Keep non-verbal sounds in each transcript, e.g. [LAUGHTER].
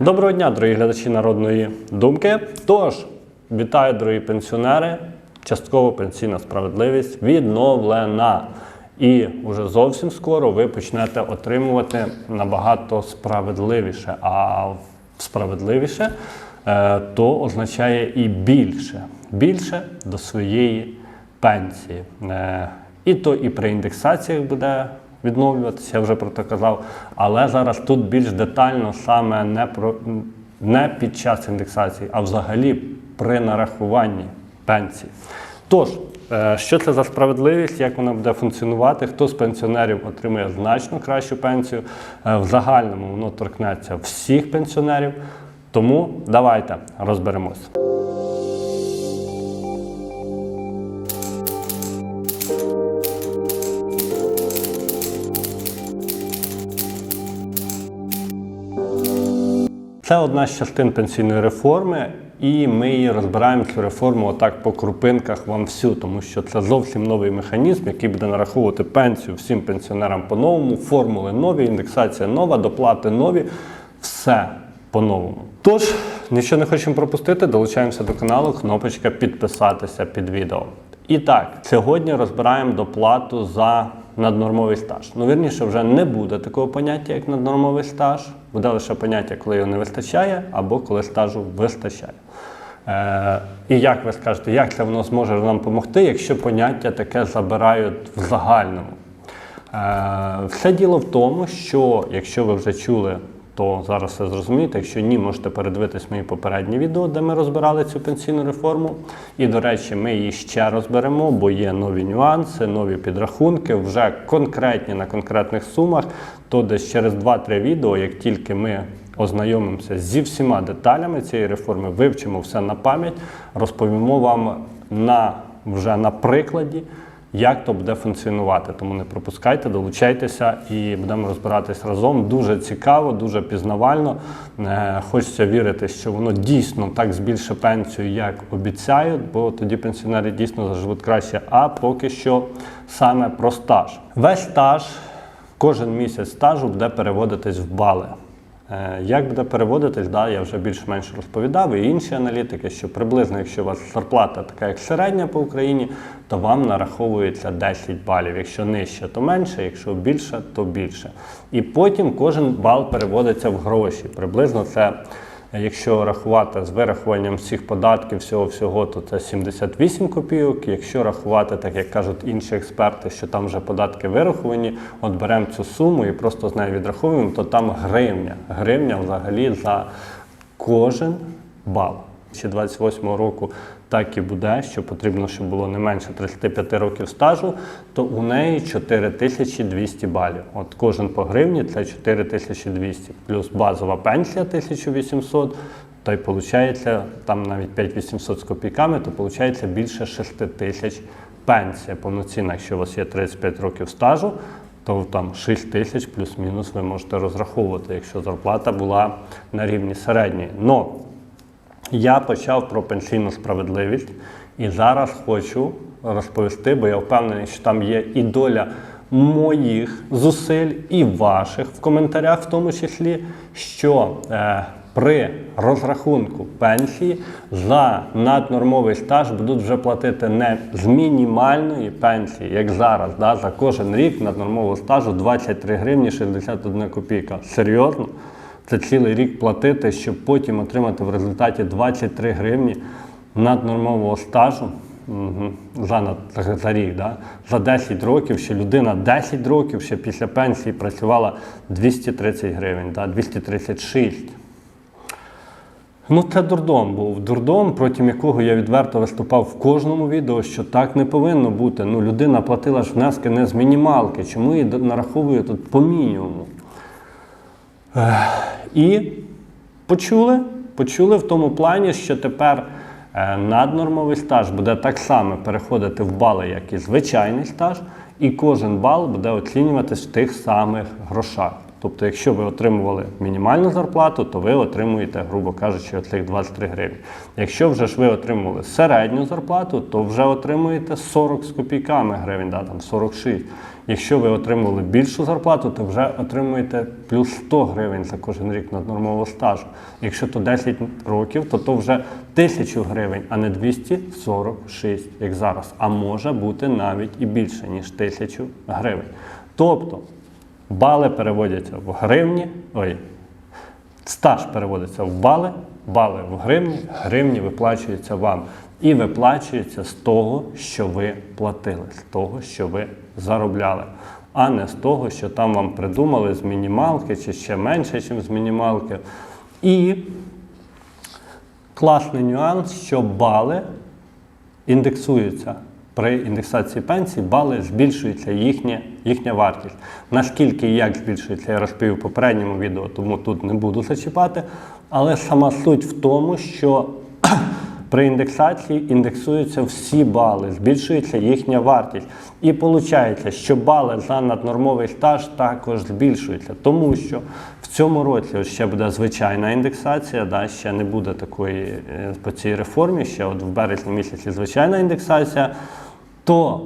Доброго дня, дорогі глядачі народної думки. Тож, вітаю, дорогі пенсіонери. Частково пенсійна справедливість відновлена. І вже зовсім скоро ви почнете отримувати набагато справедливіше. А справедливіше е, то означає і більше. Більше до своєї пенсії. Е, І то і при індексаціях буде відновлюватися, я вже про це казав. Але зараз тут більш детально саме не про не під час індексації, а взагалі при нарахуванні пенсії. Тож, е, що це за справедливість, як вона буде функціонувати? Хто з пенсіонерів отримує значно кращу пенсію? Е, В загальному воно торкнеться всіх пенсіонерів. Тому давайте розберемось. Це одна з частин пенсійної реформи, і ми її розбираємо цю реформу отак по крупинках вам всю, тому що це зовсім новий механізм, який буде нараховувати пенсію всім пенсіонерам по-новому, формули нові, індексація нова, доплати нові, все по-новому. Тож, нічого не хочемо пропустити, долучаємося до каналу, кнопочка підписатися під відео. І так, сьогодні розбираємо доплату за наднормовий стаж. Ну, вірніше, вже не буде такого поняття, як наднормовий стаж. Буде лише поняття, коли його не вистачає, або коли стажу вистачає. Е, і як ви скажете, як це воно зможе нам допомогти, якщо поняття таке забирають в загальному? Е, все діло в тому, що якщо ви вже чули, то зараз все зрозумієте. Якщо ні, можете передивитись мої попередні відео, де ми розбирали цю пенсійну реформу. І, до речі, ми її ще розберемо, бо є нові нюанси, нові підрахунки, вже конкретні на конкретних сумах. То десь через 2-3 відео, як тільки ми ознайомимося зі всіма деталями цієї реформи, вивчимо все на пам'ять, розповімо вам на вже на прикладі як то буде функціонувати. Тому не пропускайте, долучайтеся і будемо розбиратись разом. Дуже цікаво, дуже пізнавально. Е, Хочеться вірити, що воно дійсно так збільшить пенсію, як обіцяють, бо тоді пенсіонери дійсно заживуть краще. А поки що саме про стаж. Весь стаж, кожен місяць стажу буде переводитись в бали. Е, Як буде переводитись, да, я вже більш-менш розповідав, і інші аналітики, що приблизно, якщо у вас зарплата така, як середня по Україні, то вам нараховується 10 балів. Якщо нижче, то менше, якщо більше, то більше. І потім кожен бал переводиться в гроші. Приблизно це, якщо рахувати з вирахуванням всіх податків, всього всього, то це 78 копійок. Якщо рахувати, так як кажуть інші експерти, що там вже податки вираховані, от беремо цю суму і просто з нею відраховуємо, то там гривня. Гривня взагалі за кожен бал. Ще 28 року так і буде, що потрібно, щоб було не менше 35 років стажу, то у неї 4200 балів. От кожен по гривні це 4200, плюс базова пенсія 1800, то й виходить, там навіть 5800 з копійками, то виходить більше 6 тисяч пенсія повноцінна, якщо у вас є 35 років стажу, то там 6 тисяч плюс-мінус ви можете розраховувати, якщо зарплата була на рівні середньої. Но я почав про пенсійну справедливість і зараз хочу розповісти, бо я впевнений, що там є і доля моїх зусиль, і ваших в коментарях, в тому числі, що е, при розрахунку пенсії за наднормовий стаж будуть вже платити не з мінімальної пенсії, як зараз, да, за кожен рік наднормового стажу 23 гривні 61 копійка. Серйозно? Це цілий рік платити, щоб потім отримати в результаті 23 гривні наднормового стажу за, за, рік. Да? За 10 років, ще людина 10 років ще після пенсії працювала 230 гривень, да? 236. Ну, це дурдом був. Дурдом, проти якого я відверто виступав в кожному відео, що так не повинно бути. Ну, людина платила ж внески не з мінімалки. Чому її нараховує тут по мінімуму? І почули, почули в тому плані, що тепер е, наднормовий стаж буде так само переходити в бали, як і звичайний стаж, і кожен бал буде оцінюватись в тих самих грошах. Тобто, якщо ви отримували мінімальну зарплату, то ви отримуєте, грубо кажучи, оцих 23 гривні. Якщо вже ж ви отримували середню зарплату, то вже отримуєте 40 з копійками гривень, да, там 46. Якщо ви отримували більшу зарплату, то вже отримуєте плюс 100 гривень за кожен рік наднормового стажу. Якщо то 10 років, то то вже 1000 гривень, а не 246, як зараз. А може бути навіть і більше, ніж 1000 гривень. Тобто бали переводяться в гривні, ой, стаж переводиться в бали, бали в гривні, гривні виплачуються вам. І виплачується з того, що ви платили, з того, що ви заробляли, а не з того, що там вам придумали з мінімалки чи ще менше, ніж з мінімалки. І класний нюанс, що бали індексуються. При індексації пенсій бали збільшується їхня, їхня вартість. Наскільки і як збільшується, я розповів в попередньому відео, тому тут не буду зачіпати. Але сама суть в тому, що [CLEARS THROAT] при індексації індексуються всі бали, збільшується їхня вартість. І виходить, що бали за наднормовий стаж також збільшуються, тому що в цьому році ще буде звичайна індексація, да, ще не буде такої е, по цій реформі, ще от в березні місяці звичайна індексація, то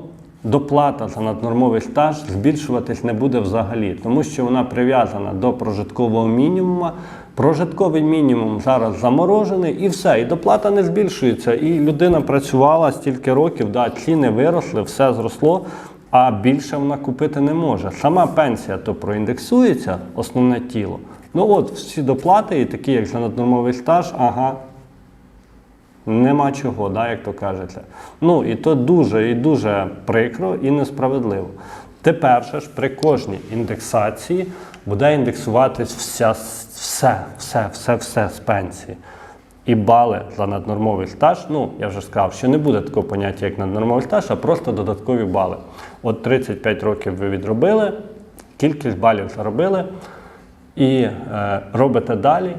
доплата за наднормовий стаж збільшуватись не буде взагалі, тому що вона прив'язана до прожиткового мінімуму. Прожитковий мінімум зараз заморожений і все, і доплата не збільшується. І людина працювала стільки років, да, ціни виросли, все зросло, а більше вона купити не може. Сама пенсія то проіндексується, основне тіло. Ну от всі доплати, і такі, як за наднормовий стаж, ага, Нема чого, да, як то кажеться. Ну і то дуже і дуже прикро і несправедливо. Тепер же ж при кожній індексації буде індексуватись вся, все, все, все, все з пенсії. І бали за наднормовий стаж, ну я вже сказав, що не буде такого поняття, як наднормовий стаж, а просто додаткові бали. От 35 років ви відробили, кількість балів заробили і е, робите далі.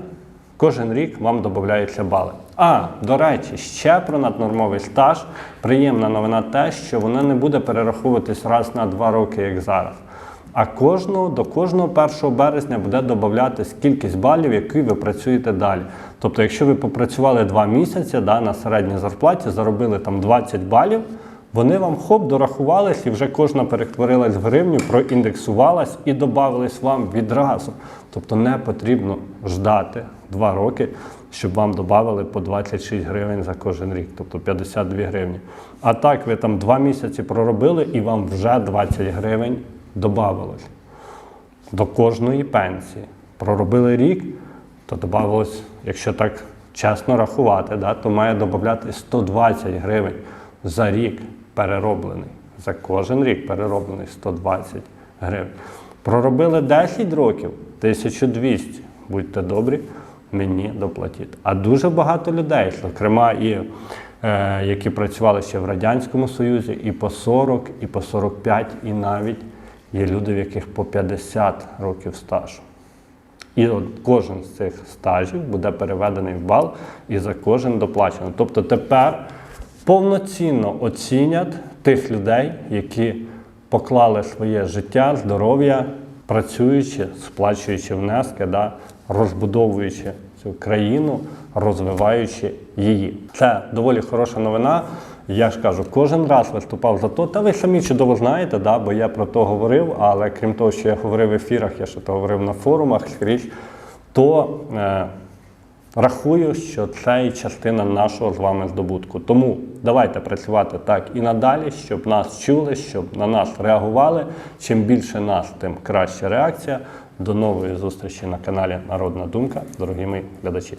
Кожен рік вам додаються бали. А, до речі, ще про наднормовий стаж. Приємна новина те, що вона не буде перераховуватись раз на два роки, як зараз. А кожного, до кожного 1 березня буде додатись кількість балів, які ви працюєте далі. Тобто, якщо ви попрацювали 2 місяці да, на середній зарплаті, заробили там 20 балів, вони вам хоп дорахувались і вже кожна перетворилась в гривню, проіндексувалась і додавались вам відразу. Тобто не потрібно ждати 2 роки, щоб вам додали по 26 гривень за кожен рік, тобто 52 гривні. А так ви там 2 місяці проробили і вам вже 20 гривень додавалось до кожної пенсії. Проробили рік, то додавалось, якщо так чесно рахувати, да, то має додати 120 гривень за рік перероблений. За кожен рік перероблений 120 гривень. Проробили 10 років 1200. Будьте добрі, мені доплатіть. А дуже багато людей, зокрема, і е, які працювали ще в Радянському Союзі, і по 40, і по 45, і навіть є люди, в яких по 50 років стажу. І от кожен з цих стажів буде переведений в бал і за кожен доплачено. Тобто тепер повноцінно оцінять тих людей, які поклали своє життя, здоров'я, працюючи, сплачуючи внески, да, розбудовуючи цю країну, розвиваючи її. Це доволі хороша новина. Я ж кажу, кожен раз виступав за то. Та ви самі чудово знаєте, да, бо я про то говорив, але крім того, що я говорив в ефірах, я ще то говорив на форумах скрізь, то е, рахую, що це і частина нашого з вами здобутку. Тому давайте працювати так і надалі, щоб нас чули, щоб на нас реагували. Чим більше нас, тим краща реакція. До нової зустрічі на каналі Народна Думка, дорогі мої глядачі.